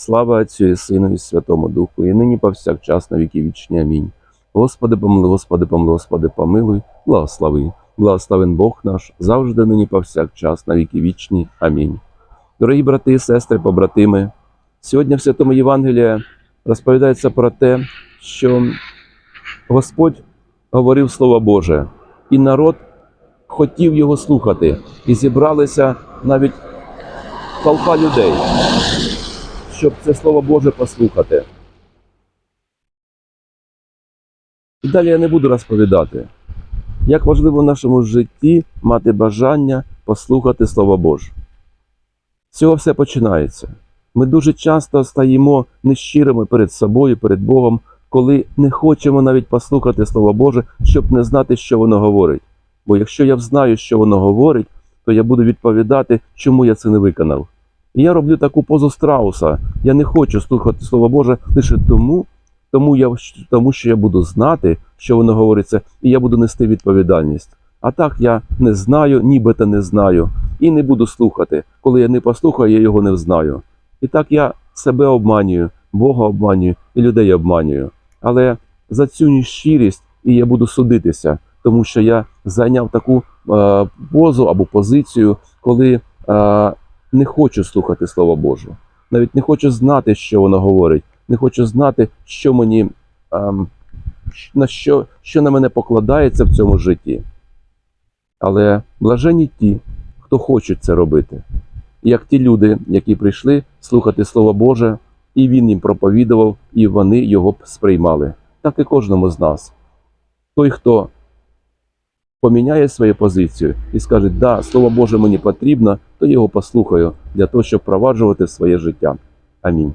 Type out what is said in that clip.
Слава Отцю і Сину і Святому Духу, і нині повсякчас на віки вічні. Амінь. Господи, помилуй, Господи, помилуй, Господи, помилуй, благослови. Благословен Бог наш, завжди нині повсякчас на віки вічні. Амінь. Дорогі брати і сестри, побратими, сьогодні в Святому Євангелії розповідається про те, що Господь говорив Слово Боже, і народ хотів його слухати, і зібралися навіть толпа людей, щоб це Слово Боже послухати. І далі я не буду розповідати, як важливо в нашому житті мати бажання послухати Слово Боже. З цього все починається. Ми дуже часто стаємо нещирими перед собою, перед Богом, коли не хочемо навіть послухати Слово Боже, щоб не знати, що воно говорить. Бо якщо я знаю, що воно говорить, то я буду відповідати, чому я це не виконав. І я роблю таку позу страуса. Я не хочу слухати Слово Боже лише тому, тому, я, тому що я буду знати, що воно говориться, і я буду нести відповідальність. А так я не знаю, нібито не знаю, і не буду слухати. Коли я не послухаю, я його не знаю. І так я себе обманюю, Бога обманюю і людей обманюю. Але за цю нещирість і я буду судитися, тому що я зайняв таку е, позу або позицію, коли е, не хочу слухати Слово Боже. Навіть не хочу знати, що воно говорить, не хочу знати, що мені ем, на що, що на мене покладається в цьому житті. Але блажені ті, хто хочуть це робити, як ті люди, які прийшли слухати Слово Боже, і Він їм проповідував, і вони його сприймали. Так і кожному з нас. Той, хто поміняє свою позицію і скаже, да, Слово Боже мені потрібно, то його послухаю для того, щоб впроваджувати своє життя. Амінь.